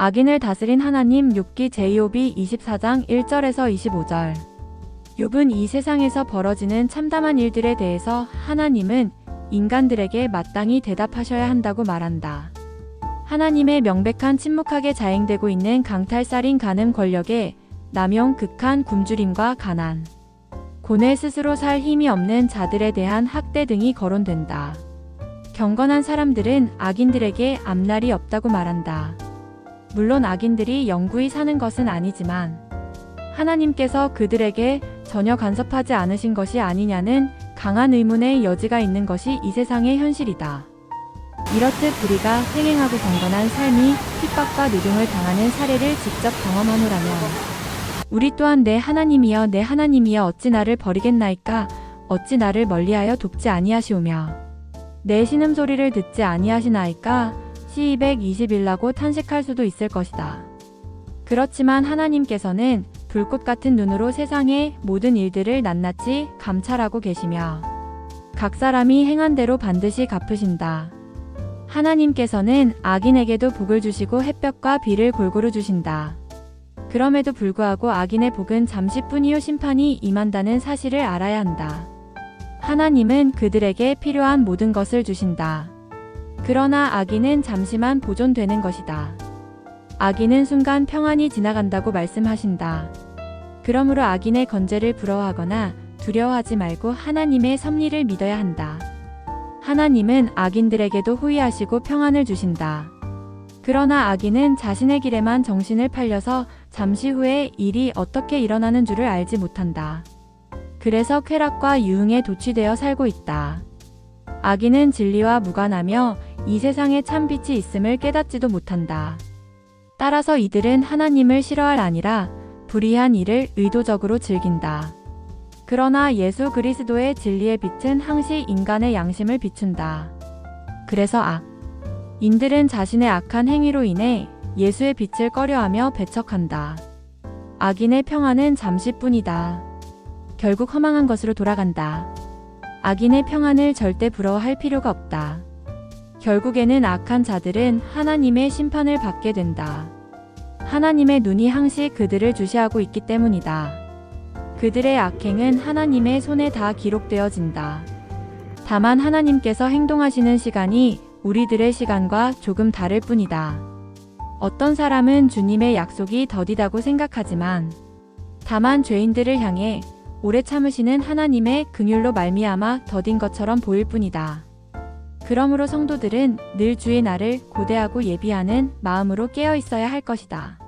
악인을 다스린 하나님 욥기 제이홉이 24장 1절에서 25절. 욥은 이 세상에서 벌어지는 참담한 일들에 대해서 하나님은 인간들에게 마땅히 대답하셔야 한다고 말한다. 하나님의 명백한 침묵하게 자행되고 있는 강탈살인 간음 권력에 남용 극한 굶주림과 가난, 고뇌 스스로 살 힘이 없는 자들에 대한 학대 등이 거론된다. 경건한 사람들은 악인들에게 앞날이 없다고 말한다. 물론 악인들이 영구히 사는 것은 아니지만 하나님께서 그들에게 전혀 간섭하지 않으신 것이 아니냐는 강한 의문의 여지가 있는 것이 이 세상의 현실이다. 이렇듯 우리가 횡행하고 경건한 삶이 핍박과 노동을 당하는 사례를 직접 경험하노라면 우리 또한 내 하나님이여 내 하나님이여 어찌 나를 버리겠나이까 어찌 나를 멀리하여 돕지 아니하시오며 내 신음소리를 듣지 아니하시나이까 시 221라고 탄식할 수도 있을 것이다. 그렇지만 하나님께서는 불꽃 같은 눈으로 세상의 모든 일들을 낱낱이 감찰하고 계시며 각 사람이 행한 대로 반드시 갚으신다. 하나님께서는 악인에게도 복을 주시고 햇볕과 비를 골고루 주신다. 그럼에도 불구하고 악인의 복은 잠시뿐이요 심판이 임한다는 사실을 알아야 한다. 하나님은 그들에게 필요한 모든 것을 주신다. 그러나 악인은 잠시만 보존되는 것이다. 악인은 순간 평안이 지나간다고 말씀하신다. 그러므로 악인의 건재를 부러워하거나 두려워하지 말고 하나님의 섭리를 믿어야 한다. 하나님은 악인들에게도 호의하시고 평안을 주신다. 그러나 악인은 자신의 길에만 정신을 팔려서 잠시 후에 일이 어떻게 일어나는 줄을 알지 못한다. 그래서 쾌락과 유흥에 도취되어 살고 있다. 악인은 진리와 무관하며 이 세상에 참 빛이 있음을 깨닫지도 못한다. 따라서 이들은 하나님을 싫어할 아니라 불의한 일을 의도적으로 즐긴다. 그러나 예수 그리스도의 진리의 빛은 항시 인간의 양심을 비춘다. 그래서 악. 인들은 자신의 악한 행위로 인해 예수의 빛을 꺼려하며 배척한다. 악인의 평안은 잠시뿐이다. 결국 허망한 것으로 돌아간다. 악인의 평안을 절대 부러워할 필요가 없다. 결국에는 악한 자들은 하나님의 심판을 받게 된다. 하나님의 눈이 항시 그들을 주시하고 있기 때문이다. 그들의 악행은 하나님의 손에 다 기록되어진다. 다만 하나님께서 행동하시는 시간이 우리들의 시간과 조금 다를 뿐이다. 어떤 사람은 주님의 약속이 더디다고 생각하지만 다만 죄인들을 향해 오래 참으시는 하나님의 긍휼로 말미암아 더딘 것처럼 보일 뿐이다. 그러므로 성도들은 늘 주의 날을 고대하고 예비하는 마음으로 깨어 있어야 할 것이다.